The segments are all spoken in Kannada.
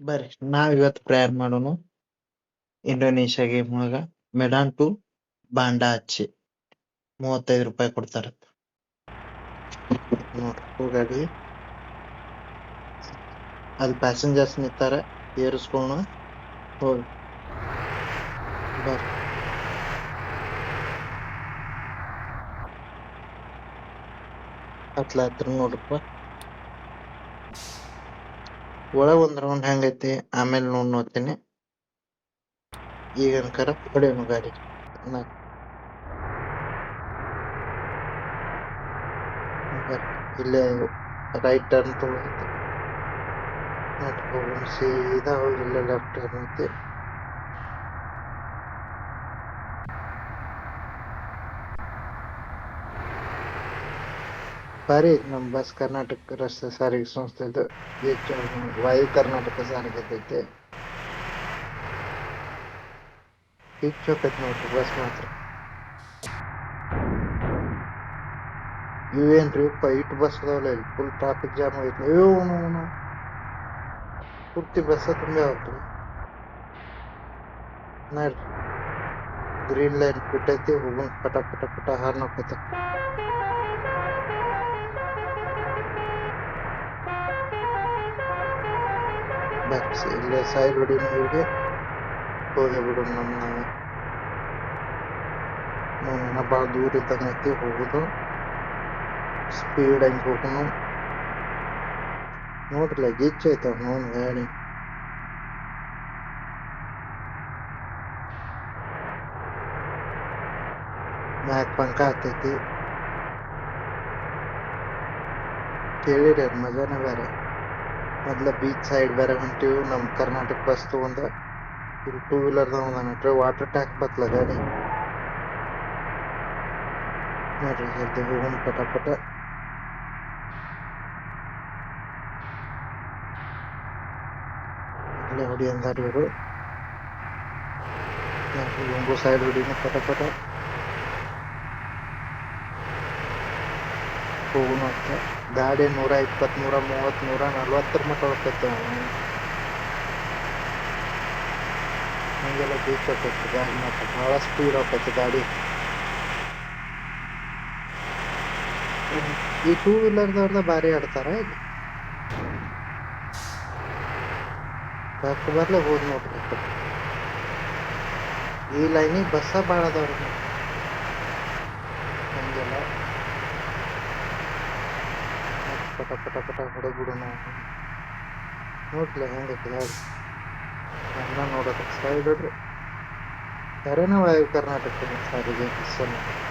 ಬರ್ರಿ ನಾವ್ ಇವತ್ತು ಪ್ರಯಾಣ ಮಾಡೋಣ ಇಂಡೋನೇಷ್ಯಾ ಗೇಮ್ ಒಳಗ ಮೆಡಾನ್ ಟು ಬಾಂಡಾ ಹಚ್ಚಿ ಮೂವತ್ತೈದು ರೂಪಾಯಿ ಕೊಡ್ತಾರ. ನೋಡ್ರಿ ಹೋಗಾಡಿ ಅಲ್ಲಿ ಪ್ಯಾಸೆಂಜರ್ಸ್ ನಿಂತಾರ ಏರಿಸ್ಕೊಳ ಹೋಗಿ. ಬರ್ರಿ. ಹತ್ಲ ಹತ್ರ ನೋಡ್ರಪ್ಪ. ಒಳಗ್ ಒಂದು ರೌಂಡ್ ಹೆಂಗೈತಿ, ಆಮೇಲೆ ನೋಡ್ ನೋಡ್ತೀನಿ. ಈಗ ಅನ್ಕರ ಹೊಡೆಯೋನು ಗಾಡಿ. ಇಲ್ಲೇ ರೈಟ್ ಟರ್ನ್ ತಗೊಳೈತಿ ಸೀದಾ ಹೋಗಿ ಇಲ್ಲೇ ಲೆಫ್ಟ್ ಟರ್ನ್ ಐತಿ. ಬಾರಿ ಐತಿ ನಮ್ ಬಸ್ ಕರ್ನಾಟಕ ರಸ್ತೆ ಸಾರಿಗೆ ಸಂಸ್ಥೆದು ಹೆಚ್ಚು ವಾಯು ಕರ್ನಾಟಕ ಸಾರಿಗೆ ಐತಿ ಹೆಚ್ಚು ಹೋಗೈತಿ ನೋಡ್ರಿ ಬಸ್ ಮಾತ್ರ ಇವೇನ್ರಿ ಯಪ್ಪ ಇಟ್ ಬಸ್ ಅದಾವಲ್ಲ ಇಲ್ಲಿ ಫುಲ್ ಟ್ರಾಫಿಕ್ ಜಾಮ್ ಆಗೈತಿ ಅಯ್ಯೋ ಅವನು ಪೂರ್ತಿ ಬಸ್ ತುಂಬೆ ಹೋಗ್ರಿ ನೋಡ್ರಿ ಗ್ರೀನ್ ಲೈನ್ ಬಿಟ್ಟೈತಿ ಹೋಗೋಣ ಪಟ ಪಟ ಪಟ ಹಾರ್ನ್ ಹೋಗ್ತೈತಿ ಬಸ್ ಇಲ್ಲೇ ಸೈಡ್ ಹೊಡಿ ಇವ್ರಿಗೆ ಹೋಗಿ ಬಿಡೋಣ ನಮ್ಮ ನಾವೇ ನೋಡೋಣ ಭಾಳ ದೂರ ಇದ್ದಂಗೆ ಐತಿ ಹೋಗುದು. ಸ್ಪೀಡ್ ಹೆಂಗೆ ಹೋಗೋಣ ನೋಡ್ರಲ್ಲ ಗಿಚ್ ಐತವ ನೋಡಿ ಗಾಡಿ. ಮ್ಯಾಕ್ ಪಂಕ ಆಗ್ತೈತಿ ಕೇಳಿರಿ ಮಜಾನೇ ಬೇರೆ. ಮೊದ್ಲ ಬೀಚ್ ಸೈಡ್ ಬೇರೆ ಹೊಂಟಿವಿ ನಮ್ಮ ಕರ್ನಾಟಕ ಬಸ್ ತಗೊಂಡ. ಇಲ್ಲಿ ಟೂ ವೀಲರ್ ನೋಡ್ರಿ ವಾಟರ್ ಟ್ಯಾಂಕ್ ಬತ್ಲ ಗಾಡಿ. ನೋಡ್ರಿ ಜಲ್ದಿ ಹೋಗೋಣ ಪಟ ಪಟ ಹೊಡಿ ಅಂದಾರ ಇವರು. ಸೈಡ್ ಹೊಡಿನ ಪಟ ಪಟ ಹೋಗೋಣ ಅಂತ ಗಾಡಿ ನೂರ ಇಪ್ಪತ್ತ್ ನೂರ ಮೂವತ್ತ್ ನೂರ ನಲ್ವತ್ತರ ಮಟ್ಟ ಹೋಗ್ತೈತೆ ಹಂಗೆಲ್ಲ ಬೀಚ್ ಹೋಗ್ತೈತೆ ಗಾಡಿ ಮಾತ್ರ. ಭಾಳ ಸ್ಪೀಡ್ ಹೋಗ್ತೈತೆ ಗಾಡಿ. ಈ ಟೂ ವೀಲರ್ದವ್ರದ ಭಾರಿ ಆಡ್ತಾರ ಕಕ್ ಬರ್ಲೆ ಹೋದ್ ನೋಡ್ರಿ ಈ ಲೈನಿಗೆ ಬಸ್ಸ ಭಾಳ ಅದಾವ್ರಿ ಹಂಗೆಲ್ಲ. ಪಟ ಪಟ ಪಟ ಹೊಡೆದ್ಬಿಡು ನಾವು ನೋಡ್ಲಿ ಹೆಂಗೈತಿ ಗಾಡಿ ಎಲ್ಲ ನೋಡೋದು ಸೈಡ್ ನೋಡ್ರಿ ಕರೆನ ವಾಯು ಕರ್ನಾಟಕ ಸಾರಿಗೆ ಬಸ್ಸನ್ನ ಬರ್ರಿ.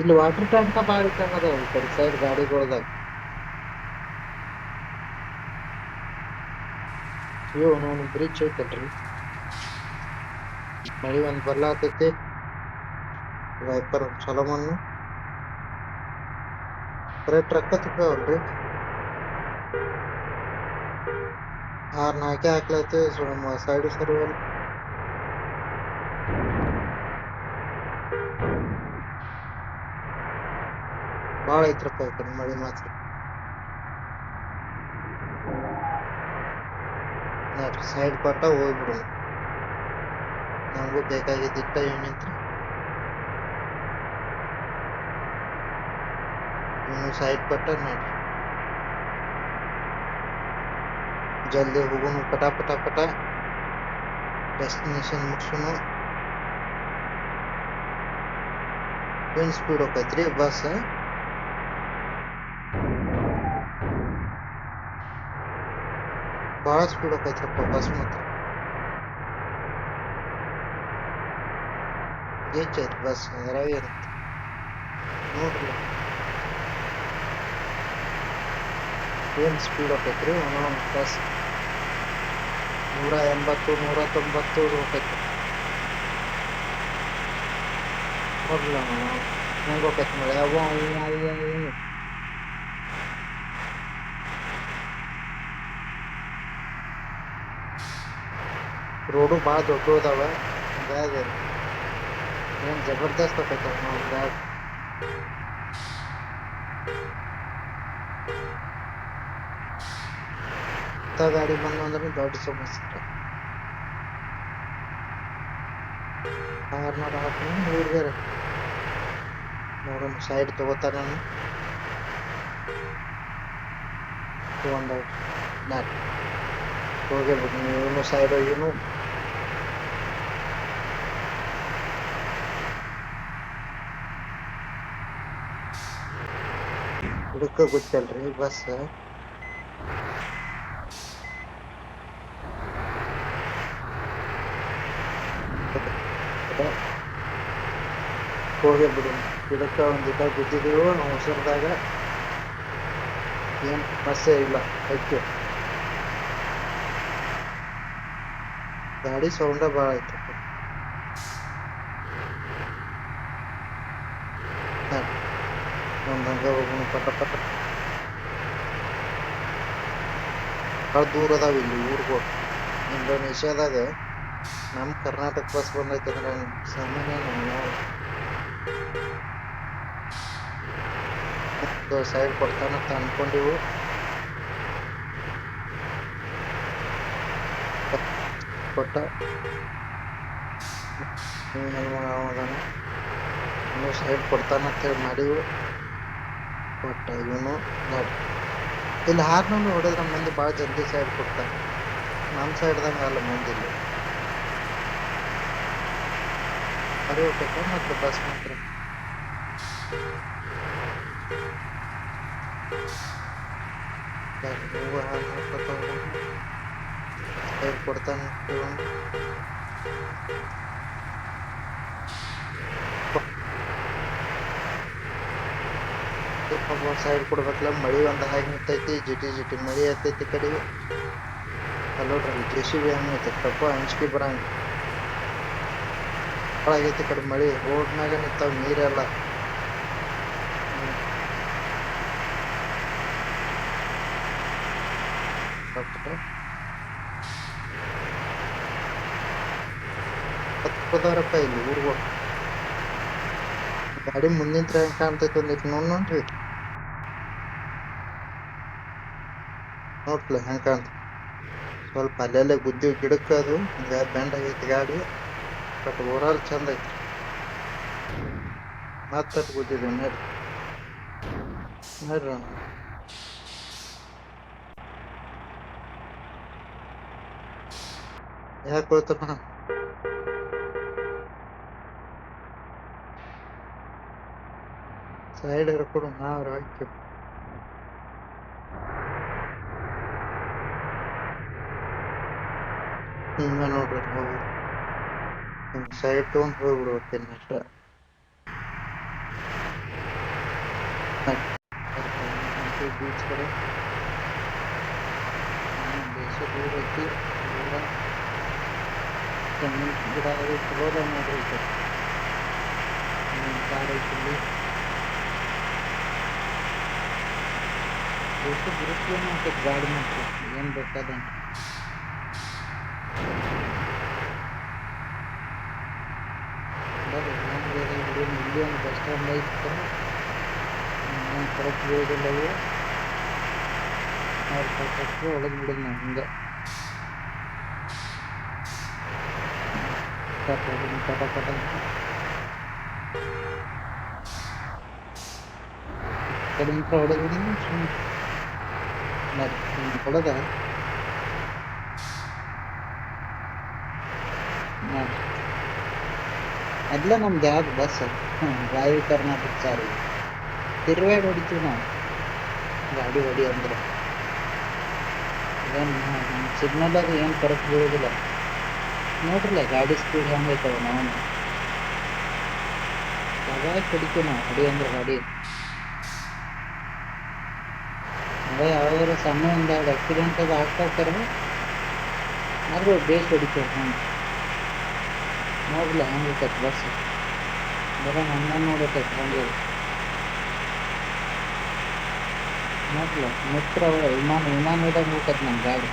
ಇಲ್ಲಿ ವಾಟರ್ ಟ್ಯಾಂಕ್ ಭಾಳ ಇದ್ದಂಗ ಅದಾವ ಈ ಕಡೆ ಸೈಡ್ ಗಾಡಿಗಳ್ದಾಗ. ಅಯ್ಯೋ ನಾನು ಬ್ರಿಡ್ಜ್ ಐತಲ್ರಿ. ಮಳಿ ಒಂದ್ ಬರ್ಲಾತೈತಿ. ವೈಪರ್ ಚಲೋ ಮಣ್ಣು ಬರೇ ಟ್ರಕ್ಕ ತಿಕ್ಕಾವಲ್ರಿ ಆರ್ ನಾಲ್ಕೆ ಹಾಕ್ಲೈತಿ ಸೈಡ್ ಸರ್ವಲ್ ಭಾಳ ಐತ್ರಪ್ಪ ಈ ಕಡೆ ಮಳಿ ಮಾತ್ರ ನೋಡ್ರಿ ಸೈಡ್ ಕೊಟ್ಟ ಹೋಗ್ಬಿಡು ನಮಗೂ ಬೇಕಾಗಿದ್ದಿಟ್ಟ ಏನೈತ್ರಿ ಇನ್ನು ಸೈಡ್ ಕೊಟ್ಟ ನೋಡ್ರಿ ಜಲ್ದಿ ಹೋಗೋಣ ಪಟ ಪಟ ಪಟ ಡೆಸ್ಟಿನೇಷನ್ ಮುಗಿಸೋಣ ಏನ್ ಸ್ಪೀಡ್ ಹೋಗೈತ್ರಿ ಬಸ್ ಭಾಳ ಸ್ಪೀಡ್ ಹೋಗೈತ್ರಪ್ಪ ಬಸ್ ಮಾತ್ರ ಹೆಚ್ಚೈತಿ ಬಸ್ ಅದ್ರಾಗ ಏನೈತಿ ನೋಡ್ರಿ ಏನ್ ಸ್ಪೀಡ್ ಹೋಗೈತ್ರಿ ಒಂದೊಂದು ಬಸ್ ನೂರ ಎಂಬತ್ತು ನೂರ ತೊಂಬತ್ತು ಹೋಗೈತಿ ನೋಡ್ರಲ್ಲ ಹೆಂಗ್ ಹೋಗೈತಿ ಮಳೆ ಅವ ಅವ ಅವ ಅವ. ರೋಡು ಭಾಳ ದೊಡ್ಡ ಅದಾವ ಹಂಗಾಗಿ ಏನು ಜಬರ್ದಸ್ತ್ ಆಕೈತೆ ನೋಡಿ ಗಾಡಿ ಇಂಥ ಗಾಡಿ ಬಂದು ಅಂದ್ರೆ ದೊಡ್ಡ ಸಮಸ್ಯೆ ಕಾರ್ನಾರ ಹಾಕಿ ಹುಡುಗರ ನೋಡೋಣ ಸೈಡ್ ತಗೋತಾರ ತಗೊಂಡ ನಾಟ್ ಹೋಗಿ ಬಿಡಿ ಇವನು ಸೈಡ್ ಇವನು ಹುಡುಕ ಗೊತ್ತಲ್ರಿ ಬಸ್ ಹೋಗಿ ಬಿಡು ಗಿಡಕ್ಕೆ ಒಂದು ಗಿಡ ಬಿದ್ದಿದ್ದೀವು ನಾವು ಉಸಿರ್ದಾಗ ಏನು ಬಸ್ಸೇ ಇಲ್ಲ ಐತಿ ಗಾಡಿ ಸೌಂಡ ಭಾಳ ಐತೆ ಒಂದು ಹಂಗೆ ಹೋಗೋಣ, ಪಟ ಪಟ. ಭಾಳ ದೂರ ಅದಾವ ಇಲ್ಲಿ ಊರುಗಳು ಇಂಡೋನೇಷ್ಯಾದಾಗ ನಮ್ಮ ಕರ್ನಾಟಕ ಬಸ್ ಬಂದೈತೆ ಅಂದ್ರೆ ಸಾಮಾನ್ಯ ನಾವು. ಸೈಡ್ ಕೊಡ್ತಾನಂತ ಅನ್ಕೊಂಡಿವು. ಕೊಟ್ಟ ಅದಾನ ಇನ್ನೂ ಸೈಡ್ ಕೊಡ್ತಾನಂತೇಳಿ ಮಾಡಿವು. ಕೊಟ್ಟ ಇವನು ನೋಡಿ ಇಲ್ಲಿ ಹಾರ್ನಲ್ಲಿ ಹೊಡೆದ್ರೆ ಮಂದಿ ಭಾಳ ಜಲ್ದಿ ಸೈಡ್ ಕೊಡ್ತಾರೆ ನಮ್ಮ ಸೈಡ್ದಂಗೆ ಅಲ್ಲ ಮಂದಿ ಇಲ್ಲಿ ಅರಿ ಹೋಗ್ಬೇಕು ಮತ್ತು ಬಸ್ ಮಾತ್ರ ಹೂವು ಹಾಲು ಹಾಕೋತಾವ ಸೈಡ್ ಕೊಡ್ತಾನೆ ಇವನು ಸೈಡ್ ಕೊಡ್ಬೇಕಲ್ಲ ಮಳಿ ಒಂದು ಹಾಗೆ ನಿಂತೈತಿ, ಜಿಟಿ ಜಿಟಿ ಮಳಿ ಹತ್ತೈತಿ ಕಡೆ ಅಲ್ಲೋಡ್ರಿ ಜೆ ಸಿ ಬಿ ಹಂಗೈತಿ ಕಪ್ಪ ಹಂಚ್ಕಿ ಬರಂಗ. ಆಗೈತಿ ಕಡೆ ಮಳಿ. ರೋಡ್ನಾಗ ನಿಂತಾವ ನೀರೆಲ್ಲ ಹತ್ತದಾರಪ್ಪ ಇಲ್ಲಿ ಊರ್ಗಳು. ಗಾಡಿ ಮುಂದಿನ ಹೆಂಗ್ ಕಾಣ್ತೈತಿ ಒಂದಿಟ್ಟು ನೋಡ್ ನೋಡ್ರಿ. ನೋಡ್ಲ ಹೆಂಗ್ ಕಾಣ್ತ. ಸ್ವಲ್ಪ ಅಲ್ಲೆಲ್ಲ ಬುದ್ದಿ ಗಿಡಕ್ಕೆ ಅದು, ಹಿಂಗ ಬೆಂಡ್ ಆಗೈತಿ ಗಾಡಿ. ಬಟ್ ಓವರಾಲ್ ಚಂದ ಐತಿ ಮತ್ತೆ ಗುದ್ದಿದ್ವಿ ನೋಡ್ರಿ ನೋಡ್ರಿ ಯಾಕೆ ಹೋಯ್ತಪ್ಪ ಸೈಡ್ ಕೊಡು ನಾವು ಹಾಕಿ ಹಿಂಗ ನೋಡ್ರಿ ನಾವು ಸೈಡ್ ತಗೊಂಡ್ ಹೋಗ್ಬಿಡ್ಬೇಕೇನು ಅಷ್ಟ ಬೀಚ್ ಕಡೆ ದೇಶ ದೂರ ಐತಿ ದೂರ ತೆಂಗಿನ ಗಿಡ ಅದು ಚಲೋದ ನೋಡ್ರಿ ಐತೆ ಕಾರ್ ಐತಿ ಇಲ್ಲಿ ದೇಶ ದುರಸ್ತಿಯನ್ನು ಆಗ್ತೈತಿ ಗಾಡಿ ಮಾತ್ರ ಏನು ಬೇಕಾದಂಗೆ ಬರ್ರಿ ನಮ್ಗೆ ಇಲ್ಲಿ ಇಲ್ಲಿ ಒಂದು ಬಸ್ ಸ್ಟ್ಯಾಂಡ್ ಐತೆ ಏನು ಕರೆಕ್ಟ್ ಬೀಳೋದಿಲ್ಲ ಅವು ಅವ್ರು ಕರೆಕ್ಟ್ ಒಳಗೆ ಬಿಡೋದು ನಾವು ಹಿಂಗೆ ಪಟ ಪಟ ಪಟ ಕಡೆ ಇಂತ್ರ ಹೊಡೆದು ಬಿಡಿ ಸುಮ್ಮನೆ ಹೊಡೆದ ಮೊದ್ಲ ನಮ್ದು ಯಾವ್ದು ಬಸ್ ವಾಯು ಕರ್ನಾಟಕ ಸಾರಿಗೆ ತಿರುವೆ ಹೊಡಿತೀವಿ ನಾವು. ಗಾಡಿ ಹೊಡಿ ಅಂದ್ರೆ. ಸಿಗ್ನಲ್ ಅದು ಏನು ಕರೆಕ್ಟ್ ಬೀಳೋದಿಲ್ಲ. ನೋಡ್ರಲ್ಲ, ಗಾಡಿ ಸ್ಪೀಡ್ ಹೆಂಗೈತವ ನಾವು. ಯಾವಾಗ ಹೊಡಿತೀವಿ ನಾವು, ಹೊಡಿ ಅಂದ್ರೆ ಗಾಡಿ ಅದೇ ಯಾವ್ದಾದ್ರು ಸಣ್ಣ ಒಂದು ಎರಡು ಆಕ್ಸಿಡೆಂಟ್ ಅದು ಆಗ್ತಾವ್ತಾರೆ ಆದ್ರೂ ಬೇಸ್ ಹೊಡಿತೀವಿ ಹಂಗೆ ನೋಡ್ರಲ್ಲ ಹೆಂಗೈತೆ ಬಸ್ ಬರೋ ನನ್ನ ನೋಡತೈತೆ ಹಂಗೆ ಮೊದಲು ಮಿತ್ರ ವಿಮಾನ ವಿಮಾನ ಇದ್ದಾಗ ಹೋಗತ್ತೆ ನಮ್ಮ ಗಾಡಿ.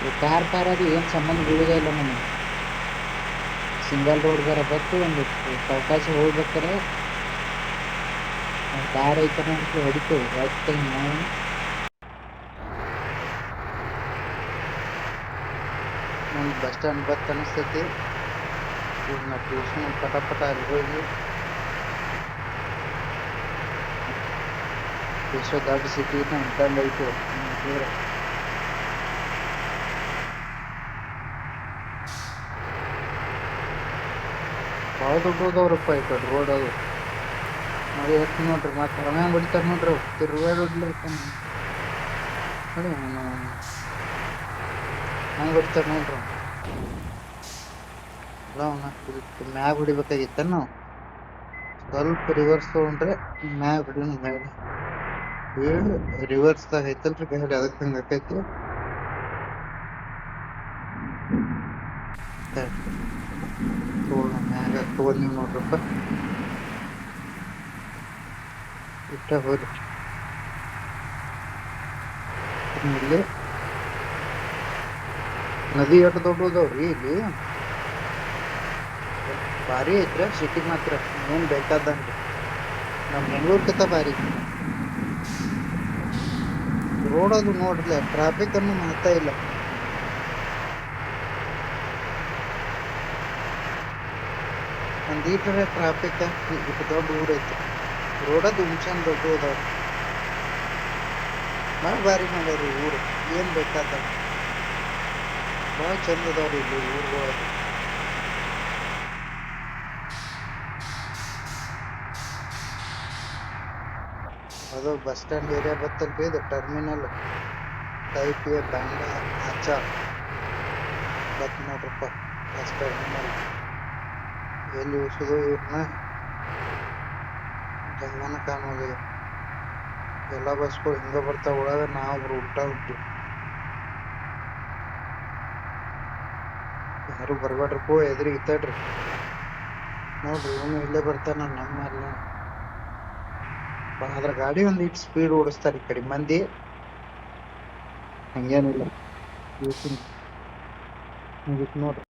ಈ ಕಾರ್ ಪಾರ್ ಅದು ಏನು ಸಂಬಂಧ ಬೀಳೋದೇ ಇಲ್ಲ ನಮಗೆ ಸಿಂಗಲ್ ರೋಡ್ ಬರ ಬತ್ತು ಒಂದು ಅವಕಾಶ ಹೋಗ್ಬೇಕಾರೆ ಕಾರ್ ಐತನ ಅಂತ ಹೊಡಿತೇವೆ. ರಸ್ತೆ ನಾವು. ಒಂದು ಬಸ್ ಸ್ಟ್ಯಾಂಡ್ ಬತ್ ಅನಿಸ್ತೈತಿ ಅಲ್ಲಿ ಹೋಗಿ ಎಷ್ಟೋ ದೊಡ್ಡ ಸಿಟಿ ಅಂತಂದು ಐತಿ ದೂರ ಭಾಳ ದೊಡ್ಡದವ್ರಪ್ಪ ಈ ಕಡೆ ರೋಡ್ ಅದು ನೋಡಿ ಎಷ್ಟು ನೋಡ್ರಿ ಮತ್ತೆ ರಮ್ಯಾನ್ ಬಿಡ್ತಾರೆ ನೋಡ್ರಿ ತಿರುಗಾಡ ನೋಡಿ ಹಂಗೆ ಬಿಡ್ತಾರೆ ನೋಡ್ರಿ ಮ್ಯಾಗ ಹೊಡಿಬೇಕಾಗಿತ್ತ ನಾವು ಸ್ವಲ್ಪ ರಿವರ್ಸ್ ತಗೊಂಡ್ರೆ ಮ್ಯಾಗ ಹೊಡಿಯೋಣ ಮ್ಯಾಗ ಏನು ರಿವರ್ಸ್ದಾಗ ಐತಲ್ರಿ ಗಾಡಿ? ಅದಕ್ಕೆ ಹಂಗೆ ಆಕೈತಿ ತಗೊಂಡ ಮ್ಯಾಗ ನೀವು ನೋಡ್ರಪ್ಪ. ಇಟ್ಟ ಹೋರಿ. ಇಲ್ಲಿ ನದಿ ಎಷ್ಟು ದೊಡ್ಡದವ್ರಿ ಇಲ್ಲಿ? ಭಾರಿ ಐತ್ರ ಸಿಟಿ ಮಾತ್ರ. ಏನ್ ಬೇಕಾದಂಗ. ನಮ್ಮ ಬೆಂಗಳೂರ್ಕಿಂತ ಭಾರಿ. ರೋಡ್ ಅದು ನೋಡ್ರಿ ಟ್ರಾಫಿಕ್ ಅನ್ನು ಮಾಡ್ತಾ ಇಲ್ಲ. ಒಂದ್ ಈಟರ ಟ್ರಾಫಿಕ್ ಇದು ದೊಡ್ಡ ಊರ್ ಐತಿ ರೋಡದು ಹುಂಚನ್ ದೊಡ್ಡ ಅದಾವ. ಭಾಳ ಭಾರಿ ಮಾಡ್ಯಾರ ಊರು. ಏನ್ ಬೇಕಾದ ಭಾಳ ಚಂದ ಅದಾವ್ರಿ ಇಲ್ಲಿ ಊರುಗಳು. ಅದು ಬಸ್ ಸ್ಟ್ಯಾಂಡ್ ಏರಿಯಾ ಬತ್ತಲ್ರಿ ಇದು ಟರ್ಮಿನಲ್ ಟೈಪ್ ಎ ಬಂಡ ಅಚ್ಚ ಬತ್ ನೋಡ್ರಪ್ಪ ಬಸ್ ಟರ್ಮಿನಲ್. ಎಲ್ಲಿ ಉಸಿದು ಇವನ್ನ ಜಂಗನ ಕಾಣೋದು ಎಲ್ಲ ಬಸ್ಗಳು ಹಿಂಗೆ ಬರ್ತಾವ ಒಳಗೆ ನಾವು ಉಲ್ಟಾ ಉಂಟು ಯಾರು ಬರಬೇಡ್ರಪ್ಪ ಎದುರಿಗೆ ಇತ್ತಾಡ್ರಿ ನೋಡ್ರಿ, ಇವನು ಇಲ್ಲೇ ಬರ್ತಾನ, ನಮ್ಮ ಅಲ್ಲ. ಅದ್ರ ಗಾಡಿ ಒಂದ್ ಇಟ್ ಸ್ಪೀಡ್ ಓಡಿಸ್ತಾರ ಈ ಕಡೆ. ಮಂದಿ ಹಂಗೇನಿಲ್ಲ. ನೋಡ್ರಿ.